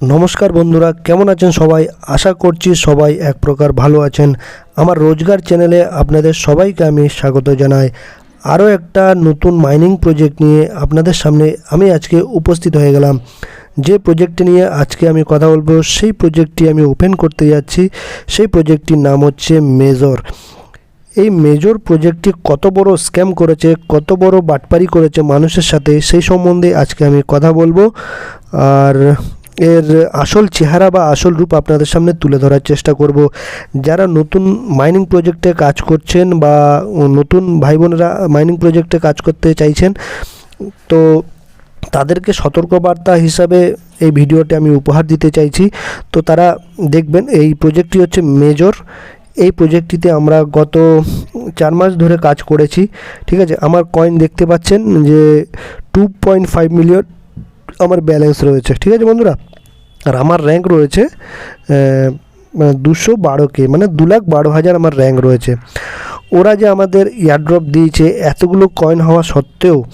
নমস্কার বন্ধুরা, কেমন আছেন সবাই? আশা করছি সবাই এক প্রকার ভালো আছেন। আমার রোজগার চ্যানেলে আপনাদের সবাইকে আমি স্বাগত জানাই। আরও একটা নতুন মাইনিং প্রজেক্ট নিয়ে আপনাদের সামনে আমি আজকে উপস্থিত হয়ে গেলাম। যে প্রজেক্টটি নিয়ে আজকে আমি কথা বলব, সেই প্রজেক্টটি আমি ওপেন করতে যাচ্ছি। সেই প্রজেক্টটির নাম হচ্ছে মেজর এই মেজর প্রজেক্টটি কত বড় স্ক্যাম করেছে, কত বড় বাটপারি করেছে মানুষের সাথে, সেই সম্বন্ধে আজকে আমি কথা বলব। আর এর আসল চেহারা বা আসল রূপ আপনাদের সামনে তুলে ধরার চেষ্টা করব। যারা নতুন মাইনিং প্রজেক্টে কাজ করছেন বা নতুন ভাই বোনেরা মাইনিং প্রজেক্টে কাজ করতে চাইছেন, তো তাদেরকে সতর্কবার্তা হিসাবে এই ভিডিওটি আমি উপহার দিতে চাইছি। তো তারা দেখবেন এই প্রজেক্টটি হচ্ছে মেজর এই প্রজেক্টটিতে আমরা গত চার মাস ধরে কাজ করেছি, ঠিক আছে? আমার কয়েন দেখতে পাচ্ছেন যে টু পয়েন্ট ফাইভ মিলিয়ন আমার ব্যালেন্স রয়েছে, ঠিক আছে বন্ধুরা? আর আমার র্যাঙ্ক রয়েছে মানে দুশো বারোকে মানে দু লাখ বারো হাজার আমার র্যাঙ্ক রয়েছে। ওরা যে আমাদের ইয়ারড্রপ দিয়েছে, এতগুলো কয়েন হওয়া সত্ত্বেও,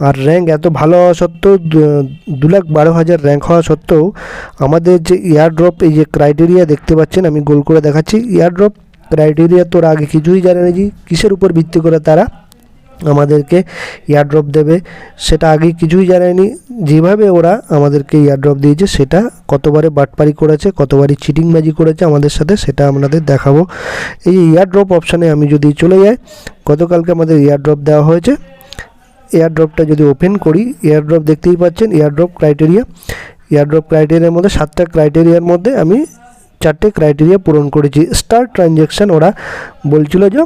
আর র্যাঙ্ক এত ভালো হওয়া সত্ত্বেও, দু- লাখ বারো হাজার র্যাঙ্ক হওয়া সত্ত্বেও, আমাদের যে ইয়ারড্রপ এই যে ক্রাইটেরিয়া দেখতে পাচ্ছেন, আমি গোল করে দেখাচ্ছি। ইয়ারড্রপ ক্রাইটেরিয়া তোর আগে কিছুই জানে না কিসের উপর ভিত্তি করে তারা আমাদেরকে ইয়ারড্রপ দেবে। সেটা আগে কিছুই জানায়নি। যেভাবে ওরা আমাদেরকে ইয়ারড্রপ দিয়েছে, সেটা কতবারে বাটপারি করেছে, কতবারই চিটিংবাজি করেছে আমাদের সাথে, সেটা আপনাদের দেখাবো। এই ইয়ারড্রপ অপশানে আমি যদি চলে যাই, গতকালকে আমাদের ইয়ারড্রপ দেওয়া হয়েছে। এয়ারড্রপটা যদি ওপেন করি এয়ারড্রপ দেখতেই পাচ্ছেন এয়ারড্রপ ক্রাইটেরিয়া এয়ারড্রপ ক্রাইটেরিয়ার মধ্যে, সাতটা ক্রাইটেরিয়ার মধ্যে আমি চারটে ক্রাইটেরিয়া পূরণ করেছি। স্টার ট্রানজ্যাকশান ওরা বলছিল যে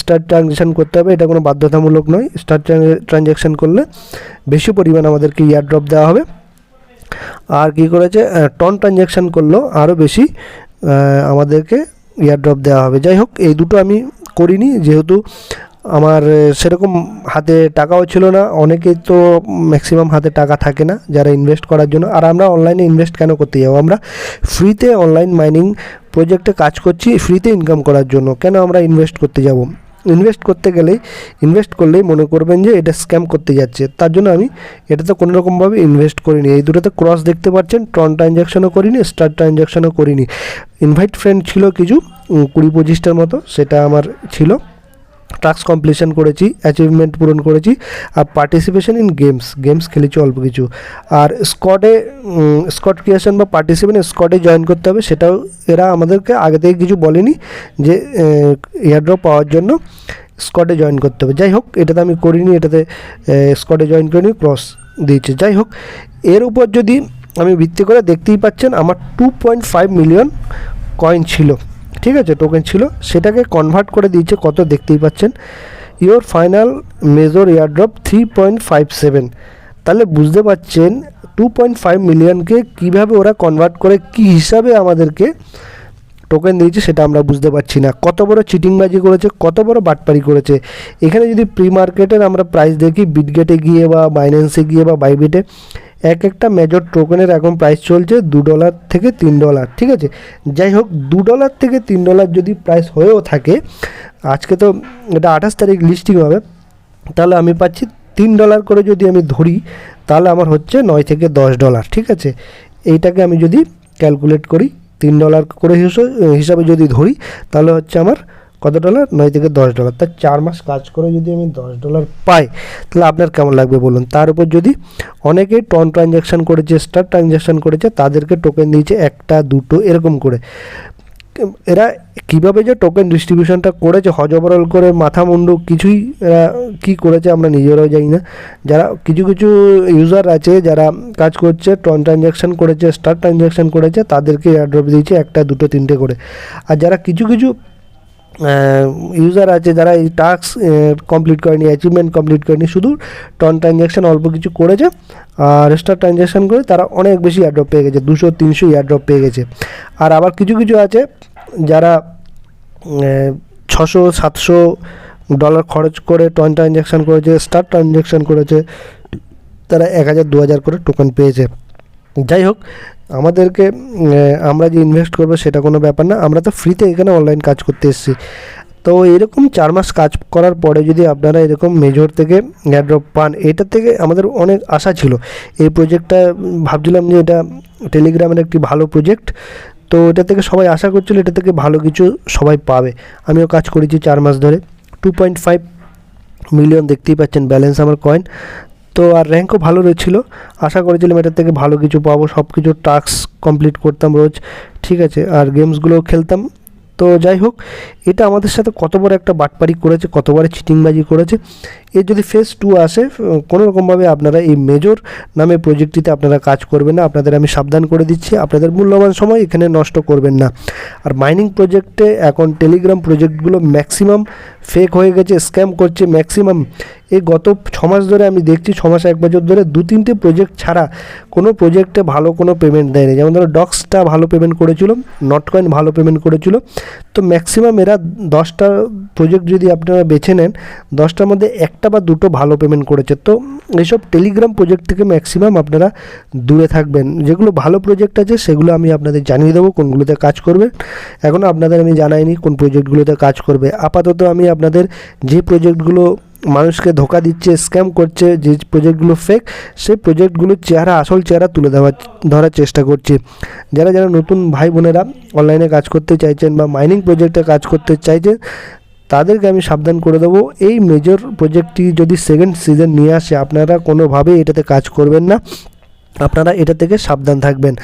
স্টার ট্রানজ্যাকশান করতে হবে, এটা কোনো বাধ্যতামূলক নয়। স্টার ট্রানজ্যাকশান করলে বেশি পরিমাণ আমাদেরকে ইয়ারড্রপ দেওয়া হবে। আর কি করেছে? টন ট্রানজ্যাকশান করলেও আরও বেশি আমাদেরকে ইয়ারড্রপ দেওয়া হবে। যাই হোক, এই দুটো আমি করিনি, যেহেতু আমার সেরকম হাতে টাকাও ছিল না। অনেকেই তো ম্যাক্সিমাম হাতে টাকা থাকে না, যারা ইনভেস্ট করার জন্য। আর আমরা অনলাইনে ইনভেস্ট কেন করতে যাব? আমরা ফ্রিতে অনলাইন মাইনিং প্রজেক্টে কাজ করছি ফ্রিতে ইনকাম করার জন্য। কেন আমরা ইনভেস্ট করতে যাব? ইনভেস্ট করতে গেলেই ইনভেস্ট করলেই মনে করবেন যে এটা স্ক্যাম করতে যাচ্ছে। তার জন্য আমি এটাতে কোনো রকমভাবে ইনভেস্ট করিনি। এই দুটোতে ক্রস দেখতে পাচ্ছেন ট্রন ট্রানজ্যাকশনও করিনি স্টার ট্রানজ্যাকশনও করিনি। ইনভাইট ফ্রেন্ড ছিল কিছু কুড়ি পঁচিশটার মতো, সেটা আমার ছিল। টাস্ক কমপ্লিশন করেছি অ্যাচিভমেন্ট পূরণ করেছি, আর পার্টিসিপেশন ইন গেমস গেমস খেলেছি অল্প কিছু। আর স্কোয়াডে স্কোয়াড ক্রিয়েশন বা পার্টিসিপেন্ট স্কোয়াডে জয়েন করতে হবে, সেটাও এরা আমাদেরকে আগে থেকে কিছু বলেনি যে এয়ারড্রপ পাওয়ার জন্য স্কোয়াডে জয়েন করতে হবে। যাই হোক, এটাতে আমি করিনি, এটাতে স্কোয়াডে জয়েন করিনি ক্রস দিয়েছে। যাই হোক, এর উপর যদি আমি ভিত্তি করে দেখতেই পাচ্ছেন, আমার two point five million coin ছিল। ঠিক আছে টোকেন ছিল। সেটাকে কনভার্ট করে দিয়েছে, কত দেখতেই পাচ্ছেন। Your final major airdrop three point five seven তাহলে বুঝতে পারছেন টু পয়েন্ট ফাইভ মিলিয়নকে কীভাবে ওরা কনভার্ট করে, কী হিসাবে আমাদেরকে টোকেন দিয়েছে, সেটা আমরা বুঝতে পারছি না। কত বড় চিটিংবাজি করেছে, কত বড় বাটপারি করেছে। এখানে যদি প্রি মার্কেটের আমরা প্রাইস দেখি বিটগেটে গিয়ে বা বাইন্যান্সে গিয়ে বা বাইবিটে এক একটা মেজর টোকেনের এখন প্রাইস চলছে দু ডলার থেকে তিন ডলার ঠিক আছে? যাই হোক, দু ডলার থেকে তিন ডলার যদি প্রাইস হয়েও থাকে, আজকে তো এটা আঠাশ তারিখ লিস্টিং হবে, তাহলে আমি পাচ্ছি তিন ডলার করে যদি আমি ধরি, তাহলে আমার হচ্ছে নয় থেকে দশ ডলার ঠিক আছে? এইটাকে আমি যদি ক্যালকুলেট করি, তিন ডলার করে হিসো- হিসাবে যদি ধরি, তাহলে হচ্ছে আমার কত ডলার নয় থেকে দশ ডলার তার চার মাস কাজ করে যদি আমি দশ ডলার পাই, তাহলে আপনার কেমন লাগবে বলুন? তার উপর যদি অনেকেই টন ট্রানজ্যাকশান করেছে স্টার ট্রানজ্যাকশান করেছে, তাদেরকে টোকেন দিয়েছে একটা, দুটো, এরকম করে। এরা কীভাবে যে টোকেন ডিস্ট্রিবিউশনটা করেছে, হজবরল করে, মাথা মুন্ডু কিছুই এরা কী করেছে আমরা নিজেরাও জানি না। যারা কিছু কিছু ইউজার আছে, যারা কাজ করছে টন ট্রানজ্যাকশান করেছে স্টার ট্রানজ্যাকশান করেছে, তাদেরকে এয়ারড্রপ দিয়েছে একটা, দুটো, তিনটে করে। আর যারা কিছু কিছু ইউজার আছে যারা এই টাস্ক কমপ্লিট করেনি অ্যাচিভমেন্ট কমপ্লিট করেনি, শুধু টন ট্রানজ্যাকশান অল্প কিছু করেছে আর স্টার ট্রানজ্যাকশান করে তারা অনেক বেশি এয়ারড্রপ পেয়ে গেছে, দুশো, তিনশো এয়ারড্রপ পেয়ে গেছে। আর আবার কিছু কিছু আছে যারা ছশো, সাতশো ডলার খরচ করে টন ট্রানজ্যাকশান করেছে স্টার ট্রানজ্যাকশান করেছে, তারা এক হাজার, দু হাজার করে টোকেন পেয়েছে। যাই হোক আমাদেরকে আমরা যে ইনভেস্ট করব সেটা কোনো ব্যাপার না। আমরা তো ফ্রিতে এখানে অনলাইন কাজ করতে এসেছি। তো এরকম চার মাস কাজ করার পরে যদি আপনারা এরকম মেজর থেকে এয়ারড্রপ পান, এটা থেকে আমাদের অনেক আশা ছিল। এই প্রজেক্টটা ভাবছিলাম যে এটা টেলিগ্রামের একটি ভালো প্রজেক্ট তো এটা থেকে সবাই আশা করছিল এটা থেকে ভালো কিছু সবাই পাবে। আমিও কাজ করেছি চার মাস ধরে। টু পয়েন্ট ফাইভ মিলিয়ন দেখতেই পাচ্ছেন ব্যালেন্স আমার কয়েন তো আর র্যাঙ্কও ভালো রয়েছিল। আশা করেছিলাম এটার থেকে ভালো কিছু পাবো সব কিছু টাস্ক কমপ্লিট করতাম রোজ, ঠিক আছে, আর গেমসগুলোও খেলতাম। তো যাই হোক, এটা আমাদের সাথে কতবার একটা বাটপারি করেছে কতবার চিটিংবাজি করেছে এর যদি ফেজ টু আসে উম, কোনো রকমভাবে আপনারা এই মেজর নামে প্রজেক্টটিতে আপনারা কাজ করবেন না। আপনাদের আমি সাবধান করে দিচ্ছি। আপনাদের মূল্যবান সময় এখানে নষ্ট করবেন না। আর মাইনিং প্রজেক্টে এখন টেলিগ্রাম প্রজেক্টগুলো ম্যাক্সিমাম ফেক হয়ে গেছে স্ক্যাম করছে ম্যাক্সিমাম এই গত ছ মাস ধরে আমি দেখছি ছ মাস এক বছর ধরে দু তিনটে প্রজেক্ট ছাড়া কোনো প্রজেক্টে ভালো কোনো পেমেন্ট দেয়নি। যেমন ধরো ডক্সটা ভালো পেমেন্ট করেছিল নটকয়েন ভালো পেমেন্ট করেছিল। তো ম্যাক্সিমাম এরা দশটা প্রজেক্ট যদি আপনারা বেছে নেন দশটার মধ্যে একটা বা দুটো ভালো পেমেন্ট করেছে। তো এইসব টেলিগ্রাম প্রজেক্ট থেকে ম্যাক্সিমাম আপনারা দূরে থাকবেন। যেগুলো ভালো প্রজেক্ট আছে, সেগুলো আমি আপনাদের জানিয়ে দেবো কোনগুলোতে কাজ করবে। এখনও আপনাদের আমি জানাইনি কোন প্রজেক্টগুলোতে কাজ করবে। আপাতত আমি আপনাদের যে প্রজেক্টগুলো মানুষকে ধোকা দিচ্ছে স্ক্যাম করছে, যে প্রজেক্টগুলো ফেক সেই প্রজেক্টগুলোর চেহারা, আসল চেহারা তুলে দেওয়ার ধরার চেষ্টা করছি। যারা যারা নতুন ভাই বোনেরা অনলাইনে কাজ করতে চাইছেন বা মাইনিং প্রজেক্টে কাজ করতে চাইছেন তাদেরকে আমি সাবধান করে দেবো। এই মেজর প্রজেক্টটি যদি সেকেন্ড সিজন নিয়ে আসে, আপনারা কোনোভাবেই এটাতে কাজ করবেন না। আপনারা এটা থেকে সাবধান থাকবেন।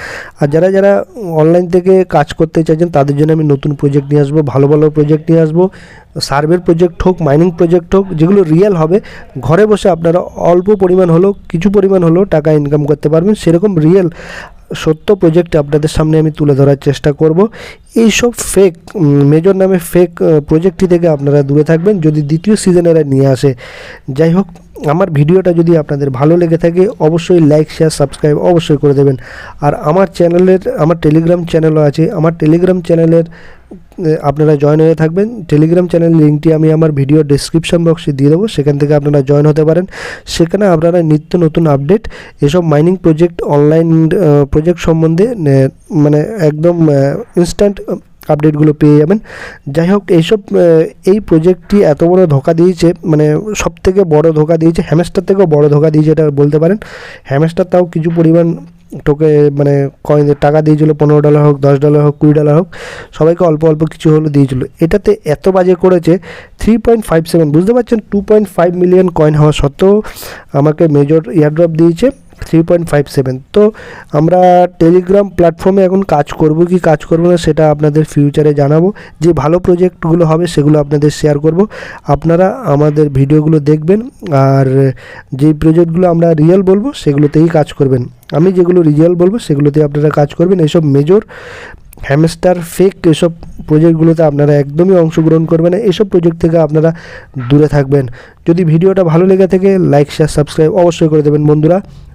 আর যারা যারা অনলাইন থেকে কাজ করতে চাইছেন, তাদের জন্য আমি নতুন প্রজেক্ট নিয়ে আসব, ভালো ভালো প্রজেক্ট নিয়ে আসব। সার্ভের প্রজেক্ট হোক মাইনিং প্রজেক্ট হোক, যেগুলো রিয়েল হবে, ঘরে বসে আপনারা অল্প পরিমাণ হলেও, কিছু পরিমাণ হলেও টাকা ইনকাম করতে পারবেন। সেরকম রিয়েল সত্য প্রজেক্ট আপনাদের সামনে আমি তুলে ধরার চেষ্টা করব। এইসব ফেক মেজর নামে ফেক প্রজেক্টটি থেকে আপনারা দূরে থাকবেন। যদি দ্বিতীয় সিজন এরা নিয়ে আসে, যাই হোক, আমার ভিডিওটা যদি আপনাদের ভালো লেগে থাকে, অবশ্যই লাইক শেয়ার সাবস্ক্রাইব অবশ্যই করে দেবেন। আর আমার চ্যানেলের আমার টেলিগ্রাম চ্যানেলও আছে। আমার টেলিগ্রাম চ্যানেলের আপনারা জয়েন হয়ে থাকবেন। টেলিগ্রাম চ্যানেল লিঙ্কটি আমি আমার ভিডিও ডেসক্রিপশন বক্সে দিয়ে দেবো। সেখান থেকে আপনারা জয়েন হতে পারেন। সেখানে আপনারা নিত্য নতুন আপডেট এসব মাইনিং প্রজেক্ট অনলাইন প্রজেক্ট সম্বন্ধে মানে একদম ইনস্ট্যান্ট আপডেটগুলো পেয়ে যাবেন। যাই হোক, এইসব এই প্রজেক্টটি এত বড় ধোকা দিয়েছে মানে সব থেকে বড় ধোকা দিয়েছে হ্যামেস্টার থেকেও বড় ধোকা দিয়েছে এটা বলতে পারেন। হ্যামেস্টার তাও কিছু পরিমাণ টোকে মানে কয়েন টাকা দিয়েছিল, পনেরো ডলার হোক, দশ ডলার হোক, কুড়ি ডলার হোক, সবাইকে অল্প অল্প কিছু হলো দিয়েছিল। এটাতে এত বাজে করেছে থ্রি পয়েন্ট ফাইভ সেভেন বুঝতে পারছেন? Two point five million coin হওয়া সত্ত্বেও আমাকে মেজর ইয়ারড্রপ দিয়েছে। থ্রি পয়েন্ট ফাইভ সেভেন তো আমরা টেলিগ্রাম প্ল্যাটফর্মে এখন কাজ করব কি কাজ করব না সেটা আপনাদের ফিউচারে জানাব। যে ভালো প্রজেক্টগুলো হবে সেগুলো আপনাদের শেয়ার করব। আপনারা আমাদের ভিডিওগুলো দেখবেন আর যে প্রজেক্টগুলো আমরা রিয়েল বলব সেগুলোতেই কাজ করবেন। আমি যেগুলো রিয়েল বলব সেগুলোতে আপনারা কাজ করবেন। এইসব মেজর হ্যামস্টার ফেক এসব প্রজেক্টগুলোতে আপনারা একদমই অংশগ্রহণ করবেন না। এসব প্রজেক্ট থেকে আপনারা দূরে থাকবেন। যদি ভিডিওটা ভালো লেগে থাকে লাইক শেয়ার সাবস্ক্রাইব অবশ্যই করে দেবেন বন্ধুরা।